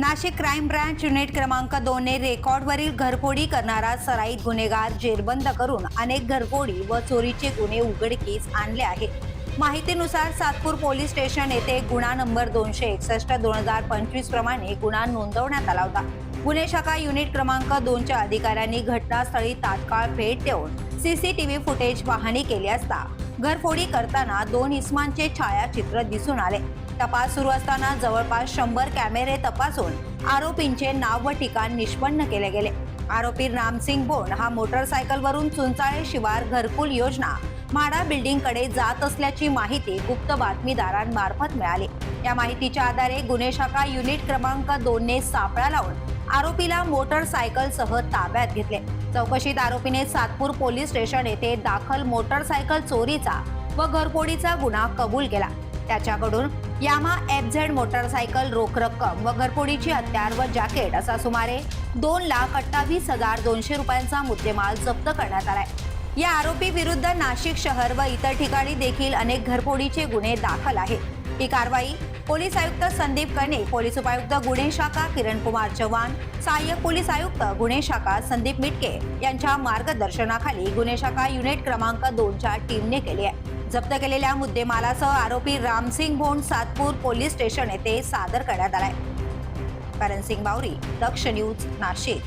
Nashik crime branch unit क्रमांक दोनने रेकॉर्डवरील घरफोडी करणारा सराईत गुन्हेगार जेरबंद करून अनेक घरफोडी व चोरीचे गुन्हे उघडकीस आणले आहेत. माहितीनुसार सातपूर पोलीस स्टेशन येथे गुन्हा नंबर दोनशे एकसष्ट दोन हजार पंचवीस प्रमाणे गुन्हा नोंदवण्यात आला होता. गुन्हे शाखा युनिट क्रमांक दोनच्या अधिकाऱ्यांनी घटनास्थळी तात्काळ भेट देऊन सीसीटीव्ही फुटेज पाहणी केली असता घरफोडी करताना दोन इस्मांचे छायाचित्र दिसून आले. तपास सुरू असताना जवळपास शंभर कॅमेरे तपासून आरोपींचे नाव व ठिकाण निष्पन्न केले गेले. आरोपी रामसिंग बोंड हा मोटरसायकलवरून चुंचाळे शिवार घरकुल योजना माडा बिल्डिंगकडे जात असल्याची माहिती गुप्त बातमीदारांमार्फत मिळाली. या माहितीच्या आधारे गुन्हे शाखा युनिट क्रमांक दोनने सापळा लावून आरोपीला मोटरसायकलसह ताब्यात घेतले. चौकशीत आरोपीने सातपूर पोलीस स्टेशन येथे दाखल मोटरसायकल चोरीचा व घरफोडीचा गुन्हा कबूल केला. त्याच्याकडून यामा एफ झेड मोटरसायकल रोख रक्कम व घरफोडीची हत्यार व जॅकेट असा सुमारे दोन लाख अठ्ठावीस हजार दोनशे रुपयांचा मुद्देमाल जप्त करण्यात आलाय. या आरोपी विरुद्ध नाशिक शहर व इतर ठिकाणी देखील अनेक घरफोडीचे गुन्हे दाखल आहेत. ही कारवाई पोलीस आयुक्त संदीप कने पोलीस उपायुक्त गुन्हे शाखा किरण कुमार चव्हाण सहाय्यक पोलीस आयुक्त गुन्हे शाखा संदीप मिटके यांच्या मार्गदर्शनाखाली गुन्हे शाखा युनिट क्रमांक दोनच्या टीमने केली आहे. जप्त केलेल्या मुद्देमालासह आरोपी रामसिंग भोंड सातपूर पोलीस स्टेशन येथे सादर करण्यात आलाय. करण सिंग बावरी दक्ष न्यूज नाशिक.